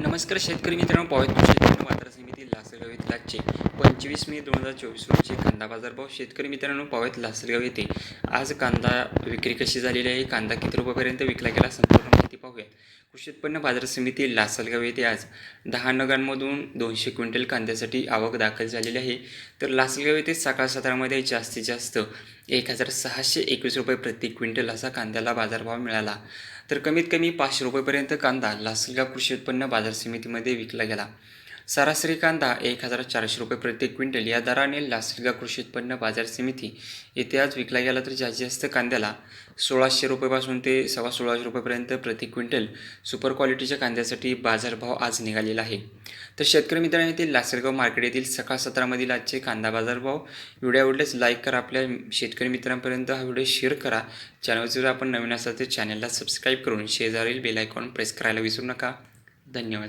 नमस्कार शेतकरी मित्रांनो पॉईंट शेतकरी उत्पन्न बाजार समिती लासलगाव येथील आजचे पंचवीस मे दोन हजार चोवीस रोजी कांदा बाजार भाव शेतकरी मित्रांनो पावत लासलगाव येथे. आज कांदा विक्री कशी झालेली आहे? कांदा किती रुपयापर्यंत विकला गेला? संपूर्ण पाहूया कृषी उत्पन्न बाजार समिती लासलगाव येथे आज दहा नगांमधून दोनशे क्विंटल कांद्यासाठी आवक दाखल झालेली आहे. तर लासलगाव येथे सकाळ सत्रामध्ये जास्तीत जास्त एक हजार सहाशे एकवीस रुपये प्रति क्विंटल असा कांद्याला बाजारभाव मिळाला. तर कमीत कमी पाचशे रुपयेपर्यंत कांदा लासलगाव कृषी उत्पन्न बाजार समितीमध्ये विकला गेला. सरासरी कांदा एक हजार चारशे रुपये प्रति क्विंटल या दराने लासलगाव कृषी उत्पन्न बाजार समिती येथे आज विकला गेला तर जास्तीत जास्त कांद्याला सोळाशे रुपयेपासून ते सव्वा सोळाशे रुपयेपर्यंत प्रति क्विंटल सुपर क्वालिटीच्या कांद्यासाठी बाजारभाव आज निघालेला आहे. तर शेतकरी मित्रांनो येथील लासलगाव मार्केट येथील सकाळ सत्रामधील आजचे कांदा बाजारभाव व्हिडिओ आवडल्यास लाईक करा आपल्या शेतकरी मित्रांपर्यंत हा व्हिडिओ शेअर करा. चॅनलवर जर आपण नवीन असाल तर चॅनलला सबस्क्राईब करून शेजारील बेल आयकॉन प्रेस करायला विसरू नका. धन्यवाद.